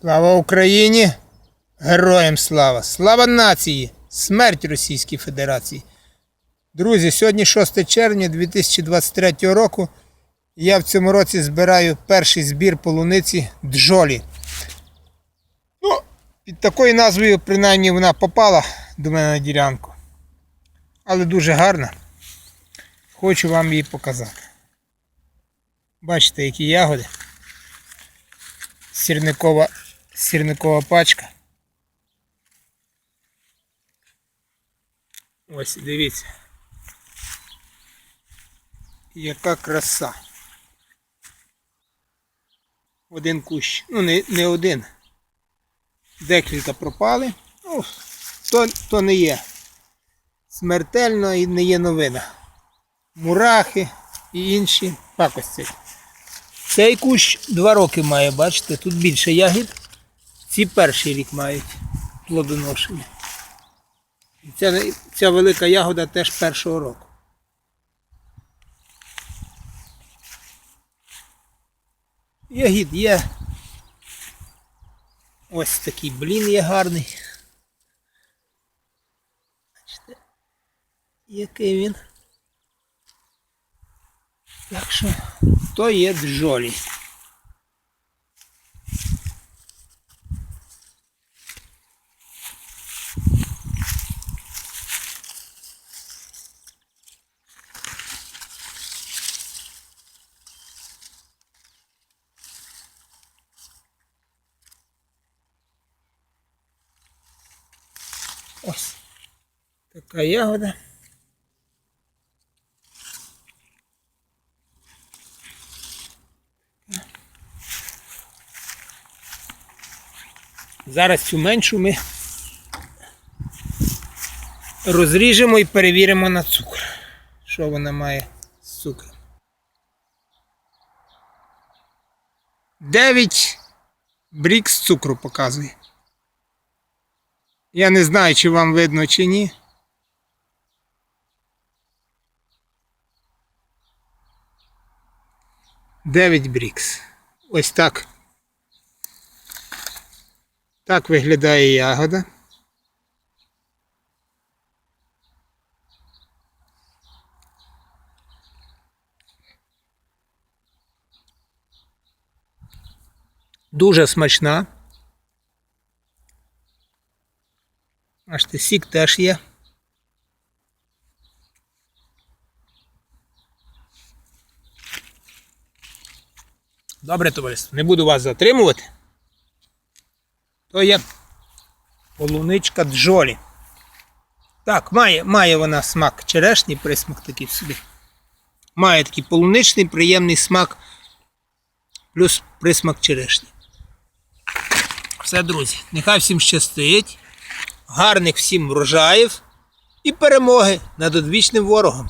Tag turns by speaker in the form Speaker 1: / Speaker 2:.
Speaker 1: Слава Україні! Героям слава! Слава нації! Смерть Російській Федерації! Друзі, сьогодні 6 червня 2023 року. Я в цьому році збираю перший збір полуниці Джолі. Ну, під такою назвою, принаймні, вона попала до мене на ділянку. Але дуже гарна. Хочу вам її показати. Бачите, які ягоди. Сірникова, сірникова пачка. Ось дивіться. Яка краса. Один кущ. Ну, не, не один. Декілька пропали. Ну, то, то не є. Смертельно і не є новина. Мурахи і інші пакості. Цей кущ два роки має, бачите, тут більше ягід. Ці перший рік мають плодоношення. Ця, ця велика ягода теж першого року. Ягід є. Ось такий блін є гарний. Бачите, який він. Так що то є джолі. Ось така ягода. Зараз цю меншу ми розріжемо і перевіримо на цукор. Що вона має з цукром. 9 брікс цукру показує. Я не знаю, чи вам видно, чи ні. Дев'ять брікс. Ось так. Так виглядає ягода. Дуже смачна. Бачите, сік теж є. Добре, товариство, не буду вас затримувати. То є полуничка джолі. Так, має, має вона смак черешні, присмак такий собі. Має такий полуничний приємний смак, плюс присмак черешні. Все, друзі, нехай всім щастить гарних всім врожаїв і перемоги над одвічним ворогом.